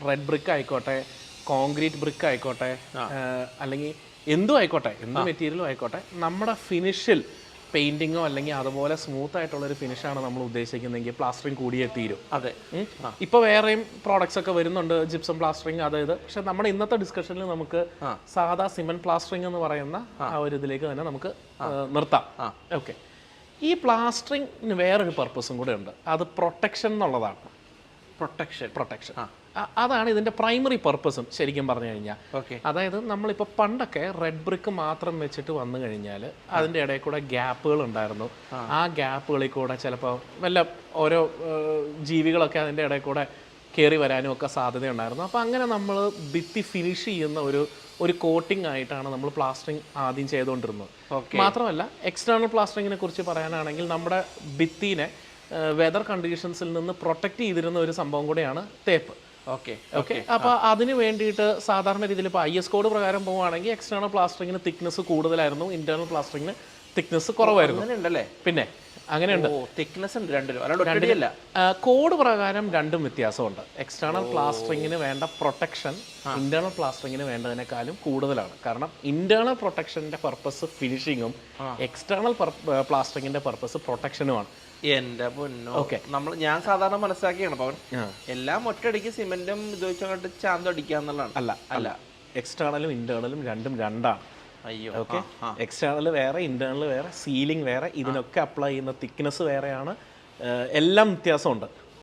Red brick ആയിക്കോട്ടെ concrete brick ആയിക്കോട്ടെ അല്ലെങ്കിൽ എന്തും ആയിക്കോട്ടെ എന്ത് മെറ്റീരിയലും ആയിക്കോട്ടെ നമ്മുടെ ഫിനിഷിൽ പെയിന്റിങ്ങോ അല്ലെങ്കിൽ അതുപോലെ സ്മൂത്ത് ആയിട്ടുള്ള ഒരു ഫിനിഷാണ് നമ്മൾ ഉദ്ദേശിക്കുന്നതെങ്കിൽ പ്ലാസ്റ്ററിങ് കൂടിയേ തീരും. അതെ. ഇപ്പൊ വേറെയും പ്രോഡക്ട്സ് ഒക്കെ വരുന്നുണ്ട് ജിപ്സം പ്ലാസ്റ്ററിങ് അതായത് പക്ഷെ നമ്മുടെ ഇന്നത്തെ ഡിസ്കഷനിൽ നമുക്ക് സാധാ സിമെന്റ് പ്ലാസ്റ്ററിങ് എന്ന് പറയുന്ന ആ. ഒരു ഇതിലേക്ക് തന്നെ നമുക്ക് നിർത്താം. ഓക്കെ ഈ പ്ലാസ്റ്ററിങ്ങിന് വേറൊരു പർപ്പസും കൂടെ ഉണ്ട്. അത് പ്രൊട്ടക്ഷൻ എന്നുള്ളതാണ്. പ്രൊട്ടക്ഷൻ. പ്രൊട്ടക്ഷൻ. അതാണ് ഇതിന്റെ പ്രൈമറി പർപ്പസും ശരിക്കും പറഞ്ഞു കഴിഞ്ഞാൽ ഓക്കെ. അതായത് നമ്മളിപ്പോൾ പണ്ടൊക്കെ റെഡ് ബ്രിക്ക് മാത്രം വെച്ചിട്ട് വന്നു കഴിഞ്ഞാൽ അതിന്റെ ഇടയിൽ കൂടെ ഗ്യാപ്പുകൾ ഉണ്ടായിരുന്നു. ആ. ഗ്യാപ്പുകളിൽ കൂടെ ചിലപ്പോൾ വല്ല ഓരോ ജീവികളൊക്കെ അതിന്റെ ഇടയിൽ കൂടെ കയറി വരാനും ഒക്കെ സാധ്യതയുണ്ടായിരുന്നു. അപ്പോൾ അങ്ങനെ നമ്മൾ ഭിത്തി ഫിനിഷ് ചെയ്യുന്ന ഒരു ഒരു കോട്ടിംഗ് ആയിട്ടാണ് നമ്മൾ പ്ലാസ്റ്ററിങ് ആദ്യം ചെയ്തുകൊണ്ടിരുന്നത്. മാത്രമല്ല എക്സ്റ്റേണൽ പ്ലാസ്റ്ററിങ്ങിനെ കുറിച്ച് പറയാനാണെങ്കിൽ നമ്മുടെ ഭിത്തിനെ വെതർ കണ്ടീഷൻസിൽ നിന്ന് പ്രൊട്ടക്റ്റ് ചെയ്തിരുന്ന ഒരു സംഭവം കൂടെയാണ് തേപ്പ് ഓക്കെ ഓക്കെ അപ്പോൾ അതിന് വേണ്ടിയിട്ട് സാധാരണ രീതിയിൽ ഇപ്പോൾ ഐ എസ് കോഡ് പ്രകാരം പോവുകയാണെങ്കിൽ എക്സ്റ്റേണൽ പ്ലാസ്റ്ററിങ്ങിന് തിക്നെസ് കൂടുതലായിരുന്നു ഇന്റേണൽ പ്ലാസ്റ്ററിങ്ങിന് തിക്നെസ് കുറവായിരുന്നു. പിന്നെ അങ്ങനെയുണ്ട്. ഓ തിക്നെസ് ഉണ്ട് രണ്ടിലും. അല്ലാണ്ട് കോഡ് പ്രകാരം രണ്ടും വ്യത്യാസമുണ്ട്. എക്സ്റ്റേണൽ പ്ലാസ്റ്ററിങ്ങിന് വേണ്ട പ്രൊട്ടക്ഷൻ ഇന്റേണൽ പ്ലാസ്റ്ററിങ്ങിന് വേണ്ടതിനേക്കാളും കൂടുതലാണ്. കാരണം ഇന്റേണൽ പ്രൊട്ടക്ഷന്റെ പർപ്പസ് ഫിനിഷിങ്ങും എക്സ്റ്റേണൽ പ്ലാസ്റ്ററിങ്ങിന്റെ പർപ്പസ് പ്രൊട്ടക്ഷനുമാണ് എന്റെ പൊന്നോ. നമ്മൾ ഞാൻ സാധാരണ മനസ്സിലാക്കിയാണ് പവൻ എല്ലാം ഒറ്റയടിക്ക് സിമെന്റും ഇത് വെച്ചങ്ങോട്ട് ചാന്ത് അല്ല അല്ല. എക്സ്റ്റേണലും ഇന്റേണലും രണ്ടും രണ്ടാണ്. ഓക്കെ എക്സ്റ്റേണൽ വേറെ ഇന്റേണൽ വേറെ സീലിംഗ് വേറെ ഇതിനൊക്കെ അപ്ലൈ ചെയ്യുന്ന തിക്നെസ് വേറെയാണ്. എല്ലാം വ്യത്യാസമുണ്ട്.